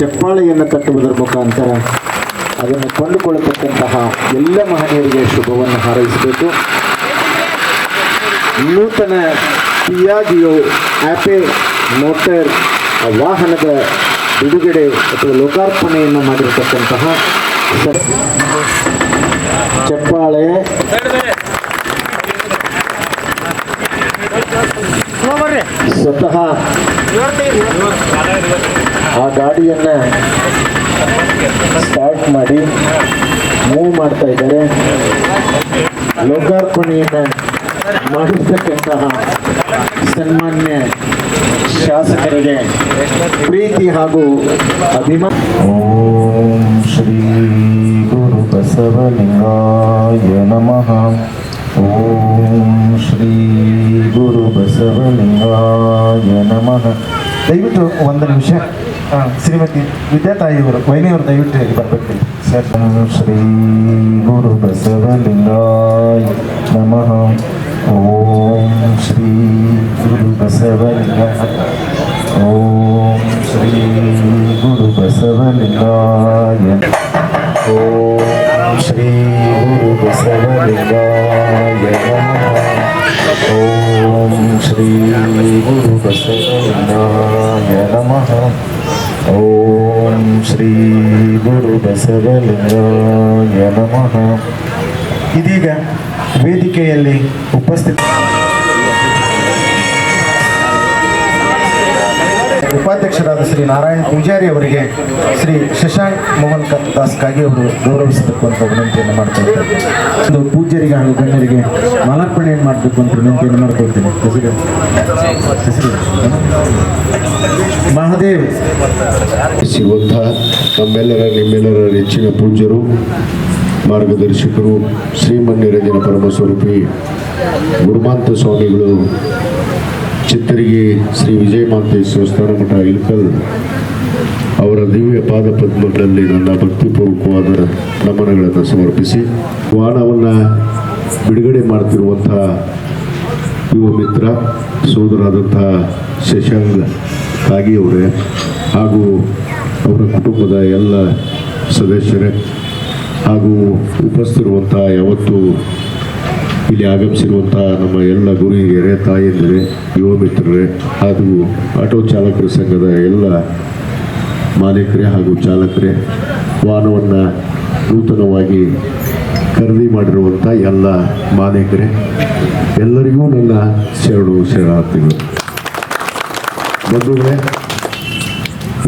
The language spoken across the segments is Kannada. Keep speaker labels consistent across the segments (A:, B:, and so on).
A: ಚಪ್ಪಾಳೆಯನ್ನು ಕಟ್ಟುವುದರ ಮುಖಾಂತರ ಅದನ್ನು ಕೊಂಡುಕೊಳ್ಳತಕ್ಕಂತಹ ಎಲ್ಲ ಮಹನೀಯರಿಗೆ ಶುಭವನ್ನು ಹಾರೈಸಬೇಕು. ನೂತನ ಪಿಯಾಗಿಯೋ ಆಪೆ ಮೋಟರ್ ವಾಹನದ ಬಿಡುಗಡೆ ಅಥವಾ ಲೋಕಾರ್ಪಣೆಯನ್ನು ಮಾಡಿರತಕ್ಕಂತಹ ಚಪ್ಪಾಳೆ. ಸ್ವತಃ ಆ ಗಾಡಿಯನ್ನು ಸ್ಟಾರ್ಟ್ ಮಾಡಿ ಮೂವ್ ಮಾಡ್ತಾ ಇದ್ದಾರೆ. ಲೋಕಾರ್ಪಣೆಯನ್ನು ಮಾಡಿರ್ತಕ್ಕಂತಹ ಸನ್ಮಾನ್ಯ ಶಾಸಕರಿಗೆ ಪ್ರೀತಿ ಹಾಗೂ ಅಭಿಮಾನ.
B: ಓಂ ಶ್ರೀ ಗುರು ಬಸವಲಿಂಗಾಯ ನಮಃ. ಓಂ ಶ್ರೀ ಗುರು ಬಸವಲಿಂಗಾಯ ನಮಃ. ದಯವಿಟ್ಟು ಒಂದು ನಿಮಿಷ. ಆ, ಶ್ರೀಮತಿ ವಿದ್ಯಾತಾಯಿಯವರು ವೈನಿಯವರು ದಯವಿಟ್ಟು ಇಲ್ಲಿ ಬರ್ಬೇಕು ಸರ್ ಓಂ ಶ್ರೀ ಗುರು ಬಸವಲಿಂಗಾಯ ನಮಃ. ಓಂ ಶ್ರೀ ಗುರು ಬಸವಲಿಂಗಾಯ. ಓಂ ಶ್ರೀ ಗುರು ಬಸವಲಿಂಗಾಯ. ಓಂ ಶ್ರೀ ಗುರು ಬಸವಲಿಂಗಾಯ ನಮಃ. ಓಂ ಶ್ರೀ ಗುರು ಬಸವಲಿಂಗಾಯ ನಮಃ ಓಂ ಶ್ರೀ ಗುರು ಬಸವಲಿಂಗಾಯ ನಮಃ ಇದೀಗ ವೇದಿಕೆಯಲ್ಲಿ ಉಪಸ್ಥಿತ ಉಪಾಧ್ಯಕ್ಷರಾದ ಶ್ರೀ ನಾರಾಯಣ್ ಪೂಜಾರಿ ಅವರಿಗೆ ಶ್ರೀ ಶಶಾಂಕ್ ಮೋಹನ್ ದಾಸ್ ಕಾಗಿ ಅವರು ಗೌರವಿಸಬೇಕು ಅಂತ ವಿನಂತಿಯನ್ನು ಇದ್ದಾರೆ. ಒಂದು ಪೂಜ್ಯರಿಗೆ ಹಾಗೂ ಗಣ್ಯರಿಗೆ ಏನು ಮಾಡಬೇಕು ಅಂತ ವಿನಂತಿಯನ್ನು ಮಾಡ್ಕೊಳ್ತೀನಿ ಹೆಸರು ಮಹಾದೇವ್.
C: ಸಿಗುವಂಥ ನಮ್ಮೆಲ್ಲರ, ನಿಮ್ಮೆಲ್ಲರ ನೆಚ್ಚಿನ ಪೂಜ್ಯರು, ಮಾರ್ಗದರ್ಶಕರು, ಶ್ರೀಮನ್ನಿರಂಜನ ಪರಮಸ್ವರೂಪಿ ಗುರುಮಾಂತ ಸ್ವಾಮಿಗಳು ಚಿತ್ತರಿಗೆ ಶ್ರೀ ವಿಜಯಮಾಂತೇಶ್ವರ ಸ್ಥಾನ ಮಠ ಇಲ್ಕಲ್ ಅವರ ದಿವ್ಯ ಪಾದ ಪದ್ಮಗಳಲ್ಲಿ ನನ್ನ ಭಕ್ತಿಪೂರ್ವಕವಾದ ನಮನಗಳನ್ನು ಸಮರ್ಪಿಸಿ ವಾಹನವನ್ನು ಬಿಡುಗಡೆ ಮಾಡ್ತಿರುವಂಥ ಯುವ ಮಿತ್ರ ಸೋದರಾದಂತಹ ಶಶಾಂಕ್ ಕಾಗಿ ಅವರೇ, ಹಾಗೂ ಅವರ ಕುಟುಂಬದ ಎಲ್ಲ ಸದಸ್ಯರೇ, ಹಾಗೂ ಉಪಸ್ಥಿರುವಂಥ ಯಾವತ್ತು ಇಲ್ಲಿ ಆಗಮಿಸಿರುವಂಥ ನಮ್ಮ ಎಲ್ಲ ಗುರು ಹಿರಿಯ ತಾಯಂದಿರೇ ಯುವ ಮಿತ್ರರೇ ಹಾಗೂ ಆಟೋ ಚಾಲಕರ ಸಂಘದ ಎಲ್ಲ ಮಾಲೀಕರೇ ಹಾಗೂ ಚಾಲಕರೇ ವಾಹನವನ್ನು ನೂತನವಾಗಿ ಖರೀದಿ ಮಾಡಿರುವಂಥ ಎಲ್ಲ ಮಾಲೀಕರೇ, ಎಲ್ಲರಿಗೂ ನನ್ನ ಶರಣು ಶರಣಾರ್ಥಿಗಳು. ಬಂಧುಗಳೇ,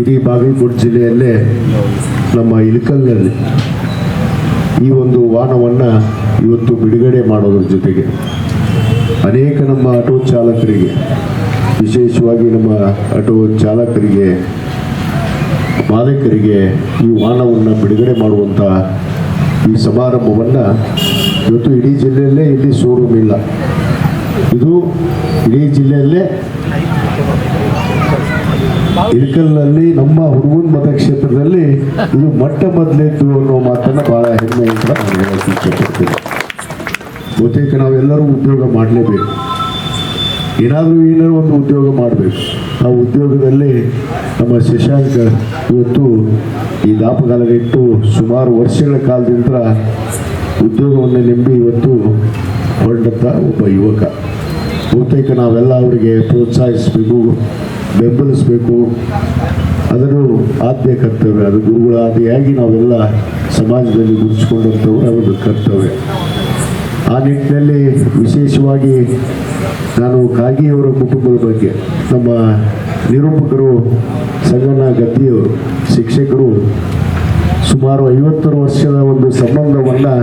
C: ಇಡೀ ಬಾಗಲಕೋಟೆ ಜಿಲ್ಲೆಯಲ್ಲೇ ನಮ್ಮ ಇಳಕಲ್ನಲ್ಲಿ ಈ ಒಂದು ವಾಹನವನ್ನು ಇವತ್ತು ಬಿಡುಗಡೆ ಮಾಡೋದ್ರ ಜೊತೆಗೆ ಅನೇಕ ನಮ್ಮ ಆಟೋ ಚಾಲಕರಿಗೆ, ವಿಶೇಷವಾಗಿ ನಮ್ಮ ಆಟೋ ಚಾಲಕರಿಗೆ, ಮಾಲೀಕರಿಗೆ ಈ ವಾಹನವನ್ನು ಬಿಡುಗಡೆ ಮಾಡುವಂಥ ಈ ಸಮಾರಂಭವನ್ನು ಇವತ್ತು ಇಡೀ ಜಿಲ್ಲೆಯಲ್ಲೇ ಇಲ್ಲಿ ಶೋರೂಮ್ ಇಲ್ಲ. ಇದು ಇಡೀ ಜಿಲ್ಲೆಯಲ್ಲೇ ಇಳಕಲ್ನಲ್ಲಿ ನಮ್ಮ ಹುಡುಗನ ಮತಕ್ಷೇತ್ರದಲ್ಲಿ ಇದು ಮೊಟ್ಟ ಮೊದಲೇದ್ದು ಅನ್ನೋ ಮಾತನ್ನು ಬಹಳ ಹೆಮ್ಮೆಯಿಂದ ನಾನು ಹೇಳಕ್ಕೆ ಬಹುತೇಕ ನಾವೆಲ್ಲರೂ ಉದ್ಯೋಗ ಮಾಡಲೇಬೇಕು. ಏನಾದರೂ ಏನಾದರೂ ಒಂದು ಉದ್ಯೋಗ ಮಾಡಬೇಕು. ಆ ಉದ್ಯೋಗದಲ್ಲಿ ನಮ್ಮ ಶಶಾಂಕ ಇವತ್ತು ಈ ದಾಪಗಾಲಗಿಟ್ಟು ಸುಮಾರು ವರ್ಷಗಳ ಕಾಲದಿಂದ ಉದ್ಯೋಗವನ್ನು ನಂಬಿ ಇವತ್ತು ಹೊರಟಂಥ ಒಬ್ಬ ಯುವಕ. ಬಹುತೇಕ ನಾವೆಲ್ಲ ಅವರಿಗೆ ಪ್ರೋತ್ಸಾಹಿಸಬೇಕು, ಬೆಂಬಲಿಸಬೇಕು. ಅದನ್ನು ಆದ್ಯ ಕರ್ತವ್ಯ, ಅದು ಗುರುಗಳ ಆದಿಯಾಗಿ ನಾವೆಲ್ಲ ಸಮಾಜದಲ್ಲಿ ಗುರುತಿಸಿಕೊಂಡಂಥವ್ರು ಅವರು ಕರ್ತವ್ಯ. ಆ ನಿಟ್ಟಿನಲ್ಲಿ ವಿಶೇಷವಾಗಿ ನಾನು ಕಾಗಿಯವರ ಕುಟುಂಬದ ಬಗ್ಗೆ, ನಮ್ಮ ನಿರೂಪಕರು ಸಂಗಣ್ಣ ಗದ್ದಿಯವರು, ಶಿಕ್ಷಕರು, ಸುಮಾರು ಐವತ್ತರ ವರ್ಷದ ಒಂದು ಸಂಬಂಧವನ್ನು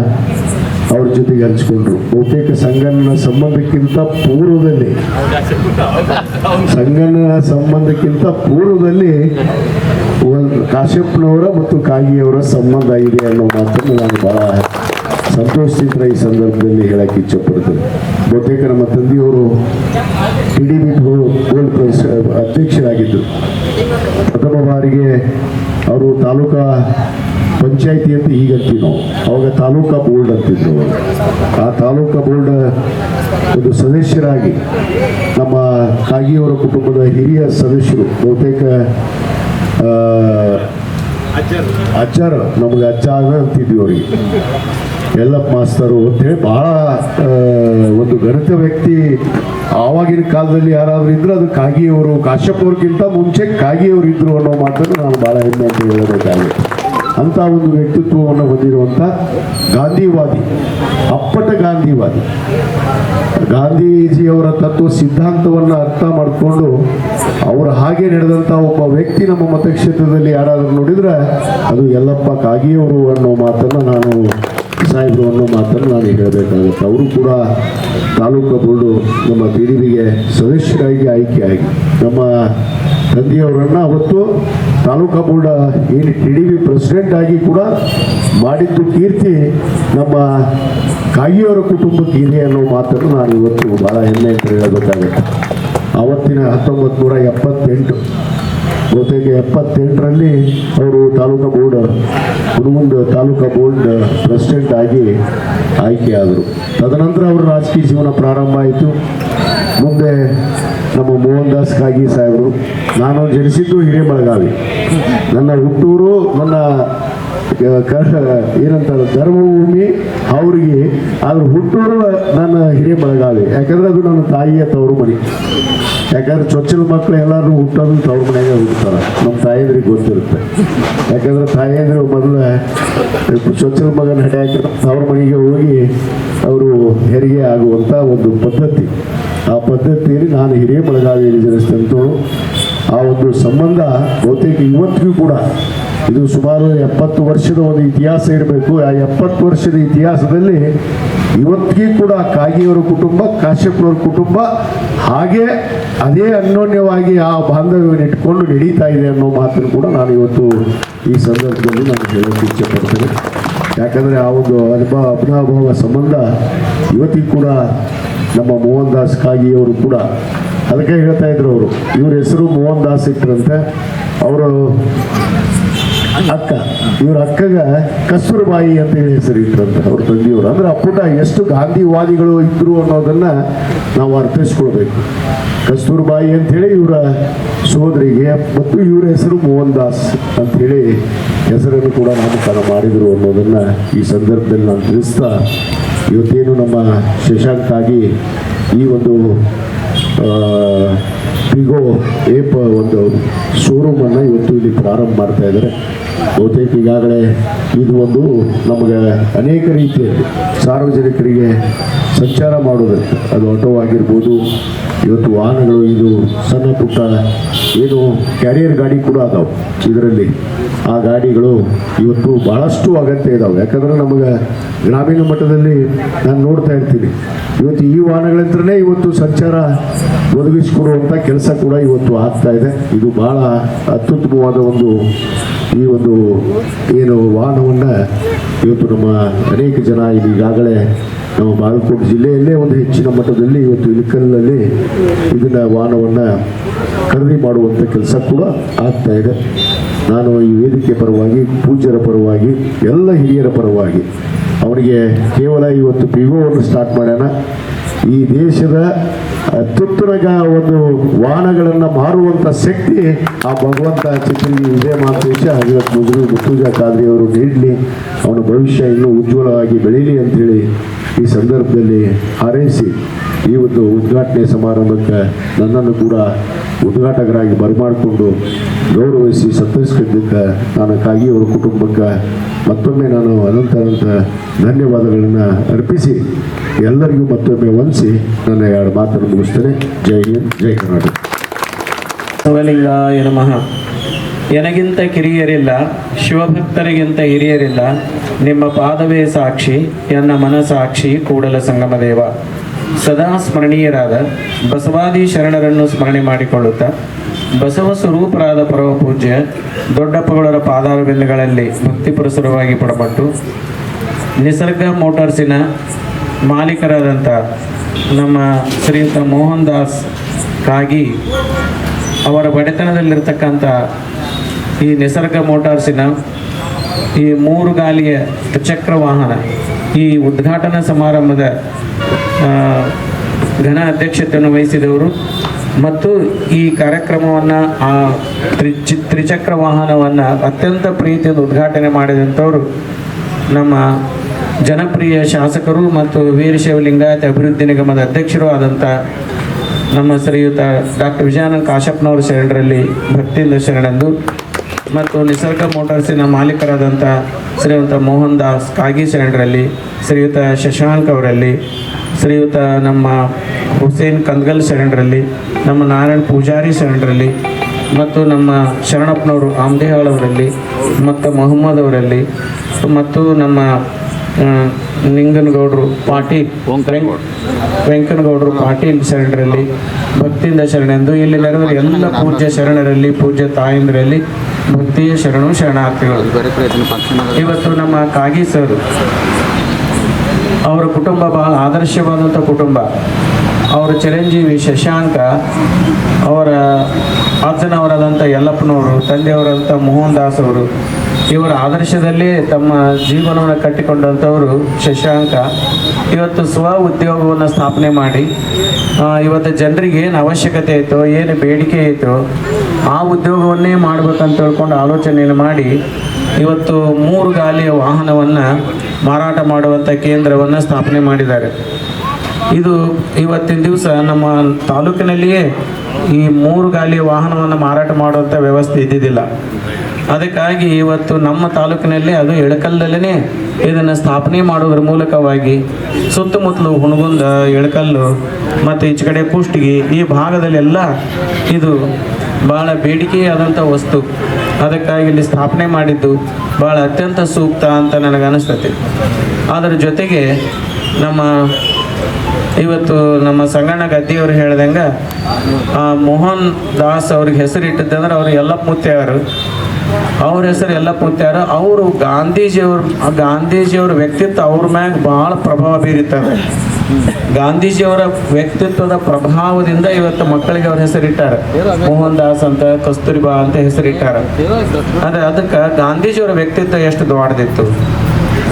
C: ಅವ್ರ ಜೊತೆಗೆ ಹಂಚಿಕೊಂಡ್ರು. ಬಹುತೇಕ ಸಂಗಣ್ಣ ಸಂಬಂಧಕ್ಕಿಂತ ಪೂರ್ವದಲ್ಲಿ ಸಂಗಣ್ಣ ಸಂಬಂಧಕ್ಕಿಂತ ಪೂರ್ವದಲ್ಲಿ ಕಾಶ್ಯಪ್ಪನವರ ಮತ್ತು ಕಾಗಿಯವರ ಸಂಬಂಧ ಇದೆ ಅನ್ನೋ ಮಾತನ್ನು ನಾನು ಬಹಳ ಸಂತೋಷದಿಂದ ಈ ಸಂದರ್ಭದಲ್ಲಿ ಹೇಳಕ್ಕೆ ಇಚ್ಛಪಡ್ತೇನೆ. ಬಹುತೇಕ ನಮ್ಮ ತಂದೆಯವರು T D B gold prize ಅಧ್ಯಕ್ಷರಾಗಿದ್ದರು. ಪ್ರಥಮ ಬಾರಿಗೆ ಅವರು ತಾಲೂಕಾ ಪಂಚಾಯಿತಿ ಅಂತ ಈಗಂತೀವಿ ನಾವು. ಅವಾಗ ತಾಲೂಕಾ ಬೋರ್ಡ್ ಅಂತಿದ್ರು ಆ ತಾಲೂಕಾ ಬೋರ್ಡ್ ಒಂದು ಸದಸ್ಯರಾಗಿ ನಮ್ಮ ಕಾಗಿಯವರ ಕುಟುಂಬದ ಹಿರಿಯ ಸದಸ್ಯರು, ಬಹುತೇಕ ಅಜ್ಜರು. ನಮಗೆ ಅಜ್ಜ ಅಂತಿದ್ವಿ ಅವ್ರಿಗೆ. ಯಲ್ಲಪ್ಪ ಮಾಸ್ತರು ಅಂತೇಳಿ ಭಾಳ ಒಂದು ಗಣಿತ ವ್ಯಕ್ತಿ ಆವಾಗಿನ ಕಾಲದಲ್ಲಿ ಯಾರಾದರೂ ಇದ್ರೆ ಅದು ಕಾಗಿಯವರು ಕಾಶ್ಯಪ್ಪವ್ರಿಗಿಂತ ಮುಂಚೆ ಕಾಗಿಯವರು ಇದ್ರು ಅನ್ನೋ ಮಾತನ್ನು ನಾನು ಭಾಳ ಹೆಮ್ಮೆ ಅಂತ ಹೇಳಬೇಕಾಗಿದೆ ಅಂತ ಒಂದು ವ್ಯಕ್ತಿತ್ವವನ್ನು ಹೊಂದಿರುವಂಥ ಗಾಂಧಿವಾದಿ, ಅಪ್ಪಟ ಗಾಂಧಿವಾದಿ. ಗಾಂಧೀಜಿಯವರ ತತ್ವ ಸಿದ್ಧಾಂತವನ್ನು ಅರ್ಥ ಮಾಡಿಕೊಂಡು ಅವರು ಹಾಗೆ ನಡೆದಂಥ ಒಬ್ಬ ವ್ಯಕ್ತಿ ನಮ್ಮ ಮತಕ್ಷೇತ್ರದಲ್ಲಿ ಯಾರಾದರೂ ನೋಡಿದ್ರೆ ಅದು ಯಲ್ಲಪ್ಪ ಕಾಗಿಯವರು ಅನ್ನೋ ಮಾತನ್ನು ನಾನು ಸಾಹೇಬರು ಅನ್ನೋ ಮಾತನ್ನು ನಾನು ಹೇಳಬೇಕಾಗುತ್ತೆ. ಅವರು ಕೂಡ ತಾಲೂಕು ಬೋರ್ಡು ನಮ್ಮ ಪಿ ಡಿ ಬಿಗೆ ಸದಸ್ಯರಾಗಿ ಆಯ್ಕೆಯಾಗಿ. ನಮ್ಮ ತಂದೆಯವರನ್ನು ಅವತ್ತು ತಾಲೂಕಾ ಬೋರ್ಡ್ ಏನು ಟಿ ಡಿ ಬಿ ಪ್ರೆಸಿಡೆಂಟ್ ಆಗಿ ಕೂಡ ಮಾಡಿದ್ದು ಕೀರ್ತಿ ನಮ್ಮ ಕಾಗಿಯವರ ಕುಟುಂಬಕ್ಕೆ ಇದೆ ಅನ್ನೋ ಮಾತನ್ನು ನಾನು ಇವತ್ತು ಭಾಳ ಹೆಮ್ಮೆ ಅಂತ ಹೇಳಬೇಕಾಗುತ್ತೆ. ಆವತ್ತಿನ ಹತ್ತೊಂಬತ್ತು ನೂರ ಎಪ್ಪತ್ತೆಂಟು ಬಹುತೇಕ ಎಪ್ಪತ್ತೆಂಟರಲ್ಲಿ ಅವರು taluka board, Hungund taluka board president ಆಗಿ ಆಯ್ಕೆಯಾದರು. ತದನಂತರ ಅವರ ರಾಜಕೀಯ ಜೀವನ ಪ್ರಾರಂಭ ಆಯಿತು. ಮುಂದೆ ನಮ್ಮ ಮೋಹನ್ ದಾಸ್ ಕಾಗಿ ಸಾಹೇಬರು. ನಾನು ಜನಿಸಿದ್ದು ಹಿರೇಬಳಗಾವಿ. ನನ್ನ ಹುಟ್ಟೂರು, ನನ್ನ ಆ, ಕ- ಏನಂತಾರೆ ಧರ್ಮಭೂಮಿ ಅವ್ರಿಗೆ ಆದ್ರೆ ಹುಟ್ಟೂರು ನನ್ನ ಹಿರಿಯ ಬೆಳಗಾವಿ ಯಾಕಂದ್ರೆ ಅದು ನನ್ನ ತಾಯಿಯ ತವರು ಮನೆ. ಯಾಕಂದ್ರೆ ಚೊಚ್ಚಲ ಮಕ್ಕಳು ಎಲ್ಲರೂ ಹುಟ್ಟೋದು ತವರು ಮನೆಗೆ ಹುಡ್ತಾರೆ ನಮ್ಮ ತಾಯಿದ್ರಿಗೆ ಗೊತ್ತಿರುತ್ತೆ. ಯಾಕಂದ್ರೆ ತಾಯಿಯಂದ್ರೆ ಮೊದಲು ಚೊಚ್ಚಲ ಮಗನ ಹಾಕಿ ತವರು ಮನೆಗೆ ಹೋಗಿ ಅವರು ಹೆರಿಗೆ ಆಗುವಂಥ ಒಂದು ಪದ್ಧತಿ. ಆ ಪದ್ಧತಿಯಲ್ಲಿ ನಾನು ಹಿರಿಯ ಬೆಳಗಾವಿಯಲ್ಲಿ ಜನಿಸಿದಂಥವಳು ಆ ಒಂದು ಸಂಬಂಧ ಬಹುತೇಕ ಇವತ್ತಿಗೂ ಕೂಡ ಇದು ಸುಮಾರು ಎಪ್ಪತ್ತು ವರ್ಷದ ಒಂದು ಇತಿಹಾಸ ಇರಬೇಕು. ಆ ಎಪ್ಪತ್ತು ವರ್ಷದ ಇತಿಹಾಸದಲ್ಲಿ ಇವತ್ತಿಗೂ ಕೂಡ ಕಾಗಿಯವರ ಕುಟುಂಬ, ಕಾಶ್ಯಪ್ನವ್ರ ಕುಟುಂಬ ಹಾಗೆ ಅದೇ ಅನ್ಯೋನ್ಯವಾಗಿ ಆ ಬಾಂಧವ್ಯವನ್ನು ಇಟ್ಕೊಂಡು ನಡೀತಾ ಇದೆ ಅನ್ನೋ ಮಾತನ್ನು ಕೂಡ ನಾನು ಇವತ್ತು ಈ ಸಂದರ್ಭದಲ್ಲಿ ನಾನು ಹೇಳೋಕ್ಕೆ ಇಚ್ಛೆಪಡ್ತೇನೆ ಯಾಕಂದರೆ ಆ ಒಂದು ಅನುಭವ ಅಭಿನವಭಾವ ಸಂಬಂಧ ಇವತ್ತಿಗೂ ಕೂಡ ನಮ್ಮ ಮೋಹನ್ ದಾಸ್ ಕಾಗಿಯವರು ಕೂಡ ಅದಕ್ಕೆ ಹೇಳ್ತಾ ಇದ್ರು ಅವರು. ಇವ್ರ ಹೆಸರು ಮೋಹನ್ ದಾಸ್ ಇಟ್ಟರಂತೆ ಅವರು ಅಕ್ಕ. ಇವ್ರ ಅಕ್ಕಗ ಕಸ್ತೂರಬಾಯಿ ಅಂತ ಹೇಳಿ ಹೆಸರು ಇಟ್ಟರಂತೆ ಅವ್ರ ತಂದೆಯವರು ಅಂದ್ರೆ ಅಪ್ಪುಟ ಎಷ್ಟು ಗಾಂಧಿವಾದಿಗಳು ಇದ್ರು ಅನ್ನೋದನ್ನ ನಾವು ಅರ್ಥೈಸ್ಕೊಳ್ಬೇಕು. ಕಸ್ತೂರಬಾಯಿ ಅಂತ ಹೇಳಿ ಇವರ ಸೋದರಿಗೆ ಮತ್ತು ಇವರ ಹೆಸರು ಮೋಹನ್ ದಾಸ್ ಅಂತ ಹೇಳಿ ಹೆಸರನ್ನು ಕೂಡ ನಾಮಕರಣ ಮಾಡಿದರು ಅನ್ನೋದನ್ನ ಈ ಸಂದರ್ಭದಲ್ಲಿ ನಾನು ತಿಳಿಸ್ತಾ ಇವತ್ತೇನು ನಮ್ಮ ಶಶಾಂಕ್ ಆಗಿ ಈ ಒಂದು ಬಿಗೋ ಏಪ್ ಒಂದು ಶೋರೂಮನ್ನು ಇವತ್ತು ಇಲ್ಲಿ ಪ್ರಾರಂಭ ಮಾಡ್ತಾ ಇದ್ದಾರೆ. ಬಹುತೇಕ ಈಗಾಗಲೇ ಇದು ಒಂದು ನಮಗೆ ಅನೇಕ ರೀತಿಯಲ್ಲಿ ಸಾರ್ವಜನಿಕರಿಗೆ ಸಂಚಾರ ಮಾಡೋದಕ್ಕೆ ಅದು ಆಟೋ ಆಗಿರ್ಬೋದು ಇವತ್ತು ವಾಹನಗಳು, ಇದು ಸಣ್ಣ ಪುಟ್ಟ, ಏನು ಕ್ಯಾರಿಯರ್ ಗಾಡಿ ಕೂಡ ಅದಾವೆ ಇದರಲ್ಲಿ. ಆ ಗಾಡಿಗಳು ಇವತ್ತು ಬಹಳಷ್ಟು ಅಗತ್ಯ ಇದಾವೆ. ಯಾಕಂದ್ರೆ ನಮಗೆ ಗ್ರಾಮೀಣ ಮಟ್ಟದಲ್ಲಿ ನಾನು ನೋಡ್ತಾ ಇರ್ತೀನಿ. ಇವತ್ತು ಈ ವಾಹನಗಳಂತ್ರನೇ ಇವತ್ತು ಸಂಚಾರ ಒದಗಿಸಿಕೊಡುವಂಥ ಕೆಲಸ ಕೂಡ ಇವತ್ತು ಆಗ್ತಾ ಇದೆ. ಇದು ಬಹಳ ಅತ್ಯುತ್ತಮವಾದ ಒಂದು, ಈ ಒಂದು ಏನು ವಾಹನವನ್ನು ಇವತ್ತು ನಮ್ಮ ಅನೇಕ ಜನ ಇಲ್ಲಿ ನಮ್ಮ ಬಾಗಲಕೋಟೆ ಜಿಲ್ಲೆಯಲ್ಲೇ ಒಂದು ಹೆಚ್ಚಿನ ಮಟ್ಟದಲ್ಲಿ ಇವತ್ತು ಇಳಿಕಲ್ನಲ್ಲಿ ಇದನ್ನ ವಾಹನವನ್ನು ಖರೀದಿ ಮಾಡುವಂಥ ಕೆಲಸ ಕೂಡ ಆಗ್ತಾ ಇದೆ. ನಾನು ಈ ವೇದಿಕೆ ಪರವಾಗಿ, ಪೂಜ್ಯರ ಪರವಾಗಿ, ಎಲ್ಲ ಹಿರಿಯರ ಪರವಾಗಿ ಅವನಿಗೆ ಕೇವಲ ಇವತ್ತು ಪಿಗೋವನ್ನು ಸ್ಟಾರ್ಟ್ ಮಾಡ್ಯಾನ. ಈ ದೇಶದ ಅತ್ಯುತ್ತರಗ ಒಂದು ವಾಹನಗಳನ್ನು ಮಾರುವಂಥ ಶಕ್ತಿ ಆ ಭಗವಂತ ಚಿತ್ರಿಗೆ ವಿಜಯ ಮಹಾಂತೇಶ ಹಜರತ್ ಮುಜರು ಮುತ್ತೂಜಾ ಖಾದ್ರಿ ಅವರು ನೀಡಲಿ. ಅವನ ಭವಿಷ್ಯ ಇನ್ನೂ ಉಜ್ವಲವಾಗಿ ಬೆಳೀಲಿ ಅಂತೇಳಿ ಈ ಸಂದರ್ಭದಲ್ಲಿ ಹಾರೈಸಿ ಈ ಒಂದು ಉದ್ಘಾಟನೆ ಸಮಾರಂಭಕ್ಕೆ ನನ್ನನ್ನು ಕೂಡ ಉದ್ಘಾಟಕರಾಗಿ ಬರಮಾಡಿಕೊಂಡು ಗೌರವಿಸಿ ಸತ್ಕರಿಸಿದ್ದಕ್ಕೆ ನಾನು ಕಾಗಿ ಅವರ ಕುಟುಂಬಕ್ಕೆ ಮತ್ತೊಮ್ಮೆ ನಾನು ಅನಂತ ಅನಂತ ಧನ್ಯವಾದಗಳನ್ನು ಅರ್ಪಿಸಿ ಎಲ್ಲರಿಗೂ ಮತ್ತೊಮ್ಮೆ ವಂದಿಸಿ ನನ್ನ ಎರಡು ಮಾತನ್ನು ಮುಗಿಸ್ತೇನೆ. ಜೈ ಹಿಂದ್, ಜೈ ಕರ್ನಾಟಕ.
D: ನಮಃ. ಎನಗಿಂತ ಕಿರಿಯರಿಲ್ಲ, ಶಿವಭಕ್ತರಿಗಿಂತ ಹಿರಿಯರಿಲ್ಲ, ನಿಮ್ಮ ಪಾದವೇ ಸಾಕ್ಷಿ, ಎನ್ನ ಮನಸಾಕ್ಷಿ ಕೂಡಲ ಸಂಗಮದೇವ. ಸದಾ ಸ್ಮರಣೀಯರಾದ ಬಸವಾದಿ ಶರಣರನ್ನು ಸ್ಮರಣೆ ಮಾಡಿಕೊಳ್ಳುತ್ತಾ ಬಸವ ಸ್ವರೂಪರಾದ ಪರಮ ಪೂಜ್ಯ ದೊಡ್ಡಪ್ಪಗಳರ ಪಾದಾರವಿಂದಗಳಲ್ಲಿ ಭಕ್ತಿ ಪುರಸರವಾಗಿ ಪಡಪಟ್ಟು ನಿಸರ್ಗ ಮೋಟಾರ್ಸಿನ ಮಾಲೀಕರಾದಂಥ ನಮ್ಮ ಶ್ರೀಯುತ ಮೋಹನ್ ದಾಸ್ ಕಾಗಿ ಅವರ ಬಡತನದಲ್ಲಿರ್ತಕ್ಕಂಥ ಈ ನಿಸರ್ಗ ಮೋಟಾರ್ಸಿನ ಈ ಮೂರು ಗಾಲಿಯ ತ್ರಿಚಕ್ರ ವಾಹನ ಈ ಉದ್ಘಾಟನಾ ಸಮಾರಂಭದ ಘನ ಅಧ್ಯಕ್ಷತೆಯನ್ನು ವಹಿಸಿದವರು ಮತ್ತು ಈ ಕಾರ್ಯಕ್ರಮವನ್ನು, ಆ ತ್ರಿ ತ್ರಿಚಕ್ರ ವಾಹನವನ್ನು ಅತ್ಯಂತ ಪ್ರೀತಿಯಿಂದ ಉದ್ಘಾಟನೆ ಮಾಡಿದಂಥವರು ನಮ್ಮ ಜನಪ್ರಿಯ ಶಾಸಕರು ಮತ್ತು ವೀರಶೈವ ಲಿಂಗಾಯತ ಅಭಿವೃದ್ಧಿ ನಿಗಮದ ಅಧ್ಯಕ್ಷರು ಆದಂಥ ನಮ್ಮ ಶ್ರೀಯುತ ಡಾಕ್ಟರ್ ವಿಜಯಾನಂದ ಕಾಶಪ್ಪನವರು ಶರಣರಲ್ಲಿ ಭಕ್ತಿಯಿಂದ ಶರಣೆಂದು ಮತ್ತು ನಿಸರ್ಗ ಮೋಟಾರ್ಸಿನ ಮಾಲೀಕರಾದಂಥ ಶ್ರೀಯುತ ಮೋಹನ್ ದಾಸ್ ಕಾಗಿ ಶ್ರೀಯುತ ಶಶಾಂಕ್ ಅವರಲ್ಲಿ ಶ್ರೀಯುತ ನಮ್ಮ ಹುಸೇನ್ ಕಂದ್ಗಲ್ ಶರಣರಲ್ಲಿ ನಮ್ಮ ನಾರಾಯಣ್ ಪೂಜಾರಿ ಶರಣರಲ್ಲಿ ಮತ್ತು ನಮ್ಮ ಶರಣಪ್ಪನವರು ಆಮ್ದೇಹಾಳ್ ಅವರಲ್ಲಿ ಮತ್ತು ಮೊಹಮ್ಮದ್ ಅವರಲ್ಲಿ ಮತ್ತು ನಮ್ಮ ನಿಂಗನಗೌಡರು ಪಾಟೀಲ್ ವೆಂಕ್- ವೆಂಕನಗೌಡರು ಪಾಟೀಲ್ ಶರಣರಲ್ಲಿ ಭಕ್ತಿಯಿಂದ ಶರಣೆಂದು ಇಲ್ಲಿ ನೆರೆದ ಎಲ್ಲ ಪೂಜ್ಯ ಶರಣರಲ್ಲಿ ಪೂಜ್ಯ ತಾಯಂದ್ರಲ್ಲಿ ಭಕ್ತಿಯ ಶರಣು ಶರಣಾರ್ಥಿಗಳು ಇವತ್ತು ನಮ್ಮ ಕಾಗಿ ಸರ್ ಅವರ ಕುಟುಂಬ ಬಹಳ ಆದರ್ಶವಾದಂಥ ಕುಟುಂಬ. ಅವರ ಚಿರಂಜೀವಿ ಶಶಾಂಕ ಅವರ ಅಜ್ಜನವರಾದಂಥ ಯಲ್ಲಪ್ಪನವರು ತಂದೆಯವರಾದಂಥ ಮೋಹನ್ ದಾಸ್ ಅವರು ಇವರ ಆದರ್ಶದಲ್ಲಿ ತಮ್ಮ ಜೀವನವನ್ನು ಕಟ್ಟಿಕೊಂಡಂಥವರು ಶಶಾಂಕ. ಇವತ್ತು ಸ್ವ ಉದ್ಯೋಗವನ್ನು ಸ್ಥಾಪನೆ ಮಾಡಿ ಇವತ್ತು ಜನರಿಗೆ ಏನು ಅವಶ್ಯಕತೆ ಐತೋ ಏನು ಬೇಡಿಕೆ ಐತೋ ಆ ಉದ್ಯೋಗವನ್ನೇ ಮಾಡಬೇಕಂತ ಹೇಳ್ಕೊಂಡು ಆಲೋಚನೆಯನ್ನು ಮಾಡಿ ಇವತ್ತು ಮೂರು ಗಾಲಿಯ ವಾಹನವನ್ನು ಮಾರಾಟ ಮಾಡುವಂಥ ಕೇಂದ್ರವನ್ನು ಸ್ಥಾಪನೆ ಮಾಡಿದ್ದಾರೆ. ಇದು ಇವತ್ತಿನ ದಿವಸ ನಮ್ಮ ತಾಲೂಕಿನಲ್ಲಿಯೇ ಈ ಮೂರು ಗಾಲಿಯ ವಾಹನವನ್ನು ಮಾರಾಟ ಮಾಡುವಂಥ ವ್ಯವಸ್ಥೆ ಇದ್ದಿದ್ದಿಲ್ಲ. ಅದಕ್ಕಾಗಿ ಇವತ್ತು ನಮ್ಮ ತಾಲೂಕಿನಲ್ಲಿ ಅದು ಎಳಕಲ್ಲಲ್ಲೇ ಇದನ್ನು ಸ್ಥಾಪನೆ ಮಾಡೋದ್ರ ಮೂಲಕವಾಗಿ ಸುತ್ತಮುತ್ತಲು ಹುಣಗುಂದ, ಎಳಕಲ್ಲು, ಮತ್ತು ಈಚೆ ಕಡೆ ಈ ಭಾಗದಲ್ಲೆಲ್ಲ ಇದು ಭಾಳ ಬೇಡಿಕೆಯಾದಂಥ ವಸ್ತು. ಅದಕ್ಕಾಗಿ ಇಲ್ಲಿ ಸ್ಥಾಪನೆ ಮಾಡಿದ್ದು ಭಾಳ ಅತ್ಯಂತ ಸೂಕ್ತ ಅಂತ ನನಗೆ ಅನಿಸ್ತೈತಿ ಅದರ ಜೊತೆಗೆ ನಮ್ಮ ಇವತ್ತು ನಮ್ಮ ಸಂಗಣ್ಣ ಗದ್ದಿಯವರು ಹೇಳ್ದಂಗೆ ಮೋಹನ್ ದಾಸ್ ಅವ್ರಿಗೆ ಹೆಸರಿಟ್ಟಿದ್ದಂದ್ರೆ ಅವರು ಎಲ್ಲ ಮುತ್ತೆಯವರು ಅವ್ರ ಹೆಸರು ಎಲ್ಲ ಮುತ್ಯಾರು ಅವರು ಗಾಂಧೀಜಿಯವ್ರ ಗಾಂಧೀಜಿಯವ್ರ ವ್ಯಕ್ತಿತ್ವ ಅವ್ರ ಮ್ಯಾಗ ಭಾಳ ಪ್ರಭಾವ ಬೀರಿತದೆ ಗಾಂಧೀಜಿಯವರ ವ್ಯಕ್ತಿತ್ವದ ಪ್ರಭಾವದಿಂದ ಇವತ್ತು ಮಕ್ಕಳಿಗೆ ಅವ್ರ ಹೆಸರಿಟ್ಟಾರ. ಮೋಹನ್ ದಾಸ್ ಅಂತ, ಕಸ್ತೂರಿಬಾ ಅಂತ ಹೆಸರಿಟ್ಟಾರ. ಅಂದ್ರೆ ಅದಕ್ಕೆ ಗಾಂಧೀಜಿಯವರ ವ್ಯಕ್ತಿತ್ವ ಎಷ್ಟು ದೊಡ್ಡದಿತ್ತು?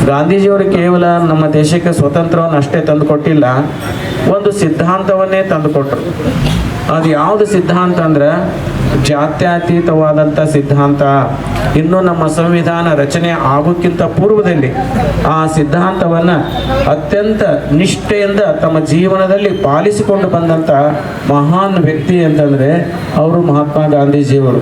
D: ಗಾಂಧೀಜಿಯವರು ಕೇವಲ ನಮ್ಮ ದೇಶಕ್ಕೆ ಸ್ವತಂತ್ರವನ್ನು ಅಷ್ಟೇ ತಂದುಕೊಟ್ಟಿಲ್ಲ, ಒಂದು ಸಿದ್ಧಾಂತವನ್ನೇ ತಂದುಕೊಟ್ರು. ಅದು ಯಾವುದು ಸಿದ್ಧಾಂತ ಅಂದ್ರೆ ಜಾತ್ಯತೀತವಾದಂಥ ಸಿದ್ಧಾಂತ. ಇನ್ನು ನಮ್ಮ ಸಂವಿಧಾನ ರಚನೆ ಆಗೋಕ್ಕಿಂತ ಪೂರ್ವದಲ್ಲಿ ಆ ಸಿದ್ಧಾಂತವನ್ನು ಅತ್ಯಂತ ನಿಷ್ಠೆಯಿಂದ ತಮ್ಮ ಜೀವನದಲ್ಲಿ ಪಾಲಿಸಿಕೊಂಡು ಬಂದಂಥ ಮಹಾನ್ ವ್ಯಕ್ತಿ ಅಂತಂದರೆ ಅವರು ಮಹಾತ್ಮ ಗಾಂಧೀಜಿಯವರು.